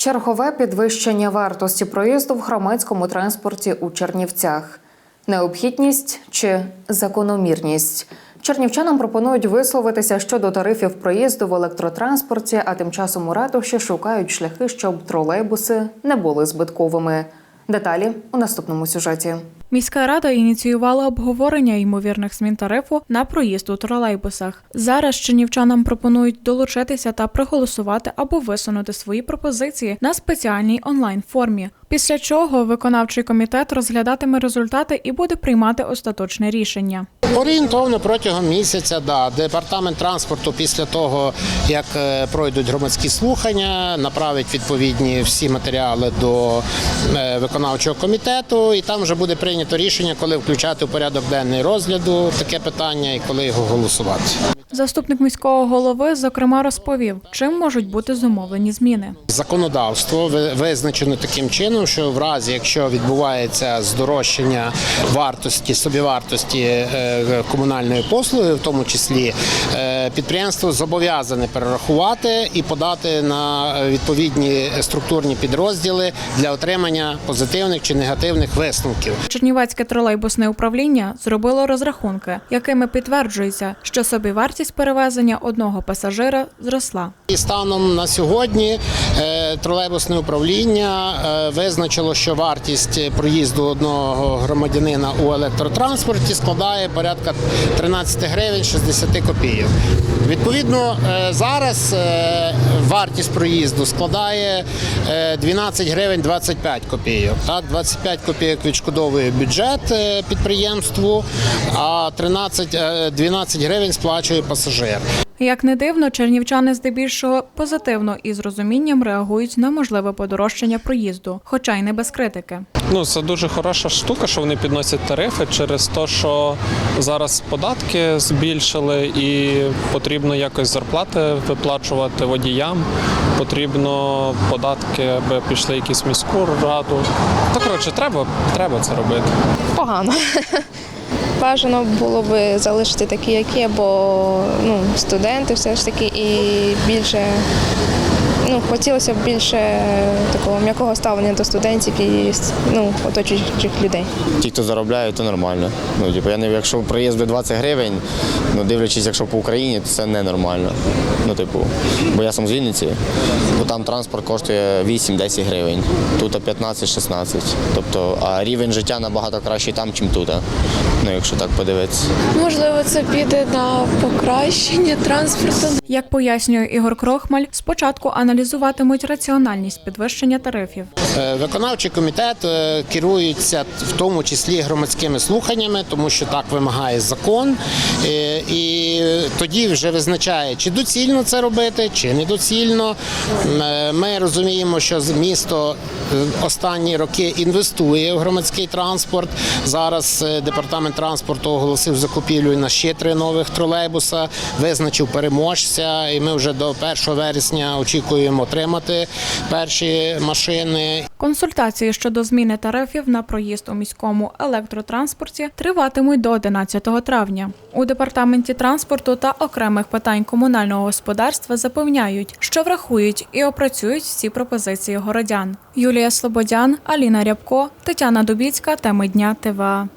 Чергове підвищення вартості проїзду в громадському транспорті у Чернівцях. Необхідність чи закономірність. Чернівчанам пропонують висловитися щодо тарифів проїзду в електротранспорті, а тим часом у ратуші шукають шляхи, щоб тролейбуси не були збитковими. Деталі у наступному сюжеті. Міська рада ініціювала обговорення ймовірних змін тарифу на проїзд у тролейбусах. Зараз чинівчанам пропонують долучитися та проголосувати або висунути свої пропозиції на спеціальній онлайн формі. Після чого виконавчий комітет розглядатиме результати і буде приймати остаточне рішення. Орієнтовно протягом місяця, да, департамент транспорту після того, як е, пройдуть громадські слухання, направить відповідні всі матеріали до е, виконавчого комітету, і там вже буде прийнято рішення, коли включати у порядок денний розгляду таке питання і коли його голосувати. Заступник міського голови зокрема розповів, чим можуть бути зумовлені зміни. Законодавство ви- визначено таким чином, що в разі, якщо відбувається здорожчання вартості, собівартості е, комунальної послуги, в тому числі е, підприємство зобов'язане перерахувати і подати на відповідні структурні підрозділи для отримання позитивних чи негативних висновків. Чернівецьке тролейбусне управління зробило розрахунки, якими підтверджується, що собівартість перевезення одного пасажира зросла. І станом на сьогодні е, тролейбусне управління е, визначило, що вартість проїзду одного громадянина у електротранспорті складає порядка 13 гривень 60 копійок. Відповідно, е, зараз е, вартість проїзду складає е, 12 гривень 25 копійок. Так, 25 копійок відшкодовує бюджет е, підприємству, а 13, е, 12 гривень сплачує пасажир. Як не дивно, чернівчани здебільшого позитивно і з розумінням реагують на можливе подорожчання проїзду, хоча й не без критики. Ну, це дуже хороша штука, що вони підносять тарифи через те, що зараз податки збільшили і потрібно якось зарплати виплачувати водіям. Потрібно податки, аби пішли якісь міську раду. Та коротше, треба, треба це робити. погано. Бажано було би залишити такі, як є, бо ну, студенти все ж таки і більше ну, хотілося б більше такого м'якого ставлення до студентів і ну, оточуючих людей. Ті, хто заробляє, то нормально. Ну, типу, я не якщо проїзд би 20 гривень, ну дивлячись, якщо по Україні, то це ненормально. Ну, типу, бо я сам з Вінниці, бо там транспорт коштує 8-10 гривень, тут 15-16. Тобто, а рівень життя набагато кращий там, ніж тут. Ну, якщо так подивитися. Можливо, це піде на покращення транспорту. Як пояснює Ігор Крохмаль, спочатку аналізуватимуть раціональність підвищення тарифів. Е, Виконавчий комітет е, керується в тому числі громадськими слуханнями, тому що так вимагає закон. Е, І тоді вже визначає, чи доцільно це робити, чи недоцільно. Ми розуміємо, що з- місто останні роки інвестує в громадський транспорт. Зараз е, департамент транспорту оголосив закупівлю на ще три нових тролейбуса, визначив переможця, і ми вже до 1 вересня очікуємо отримати перші машини. Консультації щодо зміни тарифів на проїзд у міському електротранспорті триватимуть до 11 травня. У департаменті транспорту та окремих питань комунального господарства запевняють, що врахують і опрацюють всі пропозиції городян. Юлія Слободян, Аліна Рябко, Тетяна Дубіцька, теми дня ТВА.